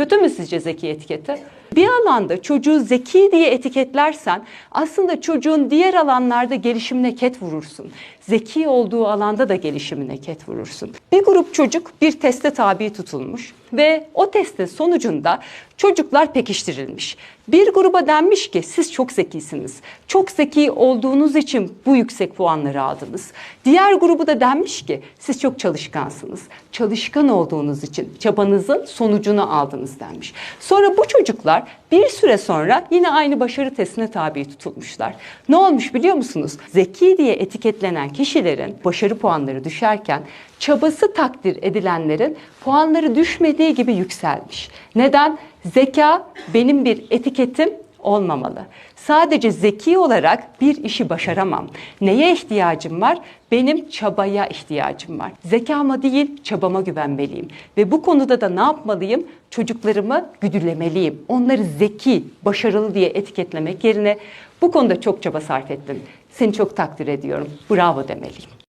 Kötü mü sizce zeki etiketi? Bir alanda çocuğu zeki diye etiketlersen aslında çocuğun diğer alanlarda gelişimine ket vurursun. Zeki olduğu alanda da gelişimine ket vurursun. Bir grup çocuk bir teste tabi tutulmuş ve o testin sonucunda çocuklar pekiştirilmiş. Bir gruba denmiş ki siz çok zekisiniz. Çok zeki olduğunuz için bu yüksek puanları aldınız. Diğer grubu da denmiş ki siz çok çalışkansınız. Çalışkan olduğunuz için çabanızın sonucunu aldınız denmiş. Sonra bu çocuklar bir süre sonra yine aynı başarı testine tabi tutulmuşlar. Ne olmuş biliyor musunuz? Zeki diye etiketlenen kişilerin başarı puanları düşerken çabası takdir edilenlerin puanları düşmediği gibi yükselmiş. Neden? Zeka benim bir etiketim olmamalı. Sadece zeki olarak bir işi başaramam. Neye ihtiyacım var? Benim çabaya ihtiyacım var. Zekama değil, çabama güvenmeliyim. Ve bu konuda da ne yapmalıyım? Çocuklarımı güdülemeliyim. Onları zeki, başarılı diye etiketlemek yerine bu konuda çok çaba sarf ettin. Seni çok takdir ediyorum. Bravo demeliyim.